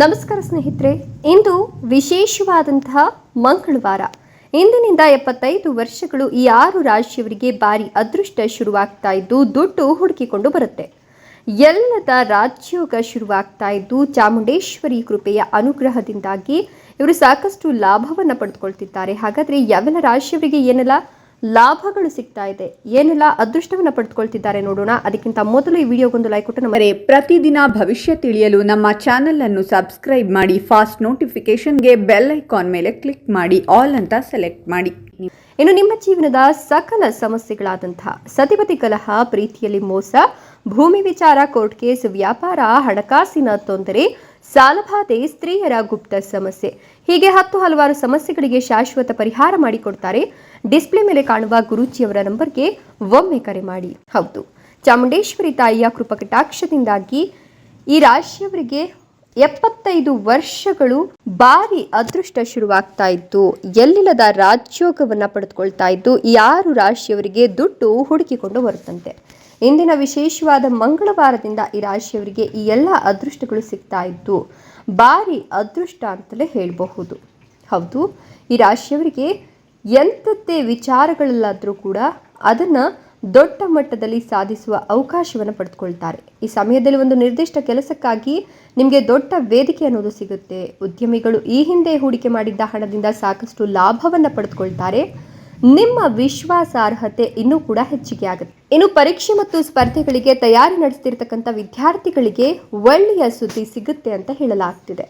ನಮಸ್ಕಾರ ಸ್ನೇಹಿತರೆ, ಇಂದು ವಿಶೇಷವಾದಂತಹ ಮಂಗಳವಾರ. ಇಂದಿನಿಂದ ಎಪ್ಪತ್ತೈದು ವರ್ಷಗಳು ಈ ಆರು ರಾಶಿಯವರಿಗೆ ಭಾರಿ ಅದೃಷ್ಟ ಶುರುವಾಗ್ತಾ ಇದ್ದು, ದುಡ್ಡು ಹುಡುಕಿಕೊಂಡು ಬರುತ್ತೆ. ಎಲ್ಲದ ರಾಜ್ಯೋಗ ಶುರುವಾಗ್ತಾ ಇದ್ದು, ಚಾಮುಂಡೇಶ್ವರಿ ಕೃಪೆಯ ಅನುಗ್ರಹದಿಂದಾಗಿ ಇವರು ಸಾಕಷ್ಟು ಲಾಭವನ್ನು ಪಡೆದುಕೊಳ್ತಿದ್ದಾರೆ. ಹಾಗಾದ್ರೆ ಯಾವೆಲ್ಲ ರಾಶಿಯವರಿಗೆ ಏನೆಲ್ಲ? ಲಾಭಗಳು ಸಿಗ್ತಾ ಇದೆ. ಏನೆಲ್ಲ ಅದೃಷ್ಟವನ್ನು ಪಡೆದುಕೊಳ್ತಿದ್ದಾರೆ ನೋಡೋಣ. ಅದಕ್ಕಿಂತ ಮೊದಲು ಈ ವಿಡಿಯೋಗೊಂದು ಲೈಕ್ ಕೊಟ್ಟು ನಮ್ಮ ಪ್ರತಿದಿನ ಭವಿಷ್ಯ ತಿಳಿಯಲು ನಮ್ಮ ಚಾನೆಲ್ ಅನ್ನು ಸಬ್ಸ್ಕ್ರೈಬ್ ಮಾಡಿ ಫಾಸ್ಟ್ ನೋಟಿಫಿಕೇಶನ್ಗೆ ಬೆಲ್ ಐಕಾನ್ ಮೇಲೆ ಕ್ಲಿಕ್ ಮಾಡಿ ಆಲ್ ಅಂತ ಸೆಲೆಕ್ಟ್ ಮಾಡಿ. ಇನ್ನು ನಿಮ್ಮ ಜೀವನದ ಸಕಲ ಸಮಸ್ಯೆಗಳಾದಂತಹ ಸತಿಪತಿ ಕಲಹ, ಪ್ರೀತಿಯಲ್ಲಿ ಮೋಸ, ಭೂಮಿ ವಿಚಾರ, ಕೋರ್ಟ್ ಕೇಸ್, ವ್ಯಾಪಾರ, ಹಣಕಾಸಿನ ತೊಂದರೆ ಸಾಲಬಾಧೆ ಸ್ತ್ರೀಯರ ಗುಪ್ತ ಸಮಸ್ಯೆ. ಹೀಗೆ ಹತ್ತು ಹಲವಾರು ಸಮಸ್ಯೆಗಳಿಗೆ ಶಾಶ್ವತ ಪರಿಹಾರ ಮಾಡಿಕೊಡ್ತಾರೆ. ಡಿಸ್ಪ್ಲೇ ಮೇಲೆ ಕಾಣುವ ಗುರೂಜಿಯವರ ನಂಬರ್ಗೆ ಒಮ್ಮೆ ಕರೆ ಮಾಡಿ. ಹೌದು, ಚಾಮುಂಡೇಶ್ವರಿ ತಾಯಿಯ ಕೃಪಕಟಾಕ್ಷದಿಂದಾಗಿ ಈ ರಾಶಿಯವರಿಗೆ ಎಪ್ಪತ್ತೈದು ವರ್ಷಗಳು ಭಾರಿ ಅದೃಷ್ಟ ಶುರುವಾಗ್ತಾ ಇತ್ತು. ಎಲ್ಲಿಲ್ಲದ ರಾಜ್ಯೋಗವನ್ನ ಪಡೆದುಕೊಳ್ತಾ ಇದ್ದು, ಯಾರು ರಾಶಿಯವರಿಗೆ ದುಡ್ಡು ಹುಡುಕಿಕೊಂಡು ಬರುತ್ತಂತೆ? ಇಂದಿನ ವಿಶೇಷವಾದ ಮಂಗಳವಾರದಿಂದ ಈ ರಾಶಿಯವರಿಗೆ ಈ ಎಲ್ಲ ಅದೃಷ್ಟಗಳು ಸಿಗ್ತಾ ಇದ್ದು, ಭಾರಿ ಅದೃಷ್ಟ ಅಂತಲೇ ಹೇಳಬಹುದು. ಹೌದು, ಈ ರಾಶಿಯವರಿಗೆ ಎಂಥದ್ದೇ ವಿಚಾರಗಳಲ್ಲಾದರೂ ಕೂಡ ಅದನ್ನು ದೊಡ್ಡ ಮಟ್ಟದಲ್ಲಿ ಸಾಧಿಸುವ ಅವಕಾಶವನ್ನು ಪಡೆದುಕೊಳ್ತಾರೆ. ಈ ಸಮಯದಲ್ಲಿ ಒಂದು ನಿರ್ದಿಷ್ಟ ಕೆಲಸಕ್ಕಾಗಿ ನಿಮಗೆ ದೊಡ್ಡ ವೇದಿಕೆ ಅನ್ನೋದು ಸಿಗುತ್ತೆ. ಉದ್ಯಮಿಗಳು ಈ ಹಿಂದೆ ಹೂಡಿಕೆ ಮಾಡಿದ್ದ ಹಣದಿಂದ ಸಾಕಷ್ಟು ಲಾಭವನ್ನು ಪಡೆದುಕೊಳ್ತಾರೆ. ನಿಮ್ಮ ವಿಶ್ವಾಸಾರ್ಹತೆ ಇನ್ನೂ ಕೂಡ ಹೆಚ್ಚಿಗೆ ಆಗುತ್ತೆ. ಇನ್ನು ಪರೀಕ್ಷೆ ಮತ್ತು ಸ್ಪರ್ಧೆಗಳಿಗೆ ತಯಾರಿ ನಡೆಸ್ತಿರ್ತಕ್ಕಂಥ ವಿದ್ಯಾರ್ಥಿಗಳಿಗೆ ಒಳ್ಳೆಯ ಸುದ್ದಿ ಸಿಗುತ್ತೆ ಅಂತ ಹೇಳಲಾಗ್ತಿದೆ.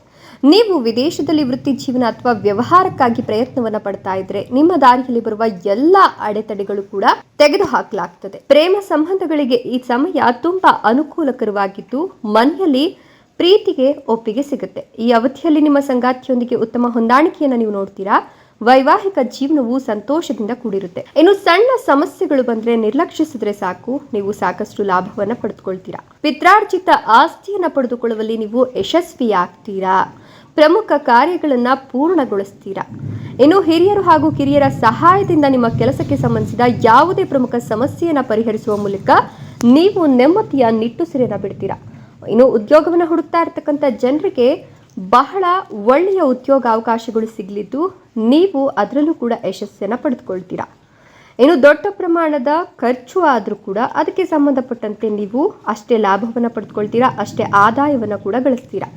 ನೀವು ವಿದೇಶದಲ್ಲಿ ವೃತ್ತಿ ಜೀವನ ಅಥವಾ ವ್ಯವಹಾರಕ್ಕಾಗಿ ಪ್ರಯತ್ನವನ್ನ ಪಡ್ತಾ ಇದ್ರೆ ನಿಮ್ಮ ದಾರಿಯಲ್ಲಿ ಬರುವ ಎಲ್ಲ ಅಡೆತಡೆಗಳು ಕೂಡ ತೆಗೆದು ಹಾಕಲಾಗ್ತದೆ ಪ್ರೇಮ ಸಂಬಂಧಗಳಿಗೆ ಈ ಸಮಯ ತುಂಬಾ ಅನುಕೂಲಕರವಾಗಿದ್ದು ಮನೆಯಲ್ಲಿ ಪ್ರೀತಿಗೆ ಒಪ್ಪಿಗೆ ಸಿಗುತ್ತೆ. ಈ ಅವಧಿಯಲ್ಲಿ ನಿಮ್ಮ ಸಂಗಾತಿಯೊಂದಿಗೆ ಉತ್ತಮ ಹೊಂದಾಣಿಕೆಯನ್ನು ನೀವು ನೋಡ್ತೀರಾ? ವೈವಾಹಿಕ ಜೀವನವು ಸಂತೋಷದಿಂದ ಕೂಡಿರುತ್ತೆ. ಇನ್ನು ಸಣ್ಣ ಸಮಸ್ಯೆಗಳು ಬಂದ್ರೆ ನಿರ್ಲಕ್ಷಿಸಿದ್ರೆ ಸಾಕು. ನೀವು ಸಾಕಷ್ಟು ಲಾಭವನ್ನ ಪಡೆದುಕೊಳ್ತೀರಾ. ಪಿತ್ರಾರ್ಜಿತ ಆಸ್ತಿಯನ್ನ ಪಡೆದುಕೊಳ್ಳುವಲ್ಲಿ ನೀವು ಯಶಸ್ವಿಯಾಗ್ತೀರಾ. ಪ್ರಮುಖ ಕಾರ್ಯಗಳನ್ನ ಪೂರ್ಣಗೊಳಿಸ್ತೀರಾ. ಇನ್ನು ಹಿರಿಯರು ಹಾಗೂ ಕಿರಿಯರ ಸಹಾಯದಿಂದ ನಿಮ್ಮ ಕೆಲಸಕ್ಕೆ ಸಂಬಂಧಿಸಿದ ಯಾವುದೇ ಪ್ರಮುಖ ಸಮಸ್ಯೆಯನ್ನ ಪರಿಹರಿಸುವ ಮೂಲಕ ನೀವು ನೆಮ್ಮದಿಯ ನಿಟ್ಟುಸಿರನ್ನ ಬಿಡ್ತೀರಾ. ಇನ್ನು ಉದ್ಯೋಗವನ್ನು ಹುಡುಕ್ತಾ ಇರ್ತಕ್ಕಂಥ ಜನರಿಗೆ ಬಹಳ ಒಳ್ಳೆಯ ಉದ್ಯೋಗ ಅವಕಾಶಗಳು ಸಿಗಲಿದ್ದು ನೀವು ಅದರಲ್ಲೂ ಕೂಡ ಯಶಸ್ಸನ್ನು ಪಡೆದುಕೊಳ್ತೀರಾ. ಇನ್ನು ದೊಡ್ಡ ಪ್ರಮಾಣದ ಖರ್ಚು ಆದರೂ ಕೂಡ ಅದಕ್ಕೆ ಸಂಬಂಧಪಟ್ಟಂತೆ ನೀವು ಅಷ್ಟೇ ಲಾಭವನ್ನು ಪಡೆದುಕೊಳ್ತೀರಾ, ಅಷ್ಟೇ ಆದಾಯವನ್ನು ಕೂಡ ಗಳಿಸ್ತೀರಾ.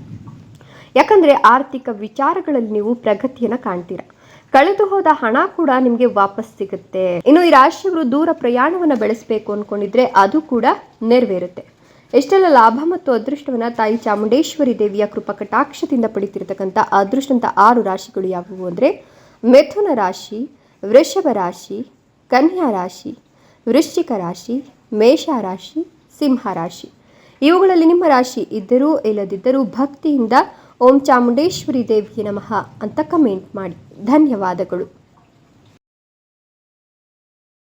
ಯಾಕಂದರೆ ಆರ್ಥಿಕ ವಿಚಾರಗಳಲ್ಲಿ ನೀವು ಪ್ರಗತಿಯನ್ನು ಕಾಣ್ತೀರಾ. ಕಳೆದು ಹೋದ ಹಣ ಕೂಡ ನಿಮಗೆ ವಾಪಸ್ ಸಿಗುತ್ತೆ. ಇನ್ನು ಈ ರಾಶಿಯವರು ದೂರ ಪ್ರಯಾಣವನ್ನು ಬೆಳೆಸಬೇಕು ಅಂದ್ಕೊಂಡಿದ್ರೆ ಅದು ಕೂಡ ನೆರವೇರುತ್ತೆ. ಎಷ್ಟೆಲ್ಲ ಲಾಭ ಮತ್ತು ಅದೃಷ್ಟವನ್ನ ತಾಯಿ ಚಾಮುಂಡೇಶ್ವರಿ ದೇವಿಯ ಕೃಪಾ ಕಟಾಕ್ಷದಿಂದ ಪಡಿತಿರ್ತಕ್ಕಂಥ ಅದೃಷ್ಟಂತ ಆರು ರಾಶಿಗಳು ಯಾವುವು ಅಂದರೆ ಮಿಥುನ ರಾಶಿ, ವೃಷಭ ರಾಶಿ, ಕನ್ಯಾ ರಾಶಿ, ವೃಶ್ಚಿಕ ರಾಶಿ, ಮೇಷ ರಾಶಿ, ಸಿಂಹ ರಾಶಿ. ಇವುಗಳಲ್ಲಿ ನಿಮ್ಮ ರಾಶಿ ಇದ್ದರೂ ಇಲ್ಲದಿದ್ದರೂ ಭಕ್ತಿಯಿಂದ ಓಂ ಚಾಮುಂಡೇಶ್ವರಿ ದೇವಿಗೆ ನಮಃ ಅಂತ ಕಮೆಂಟ್ ಮಾಡಿ. ಧನ್ಯವಾದಗಳು.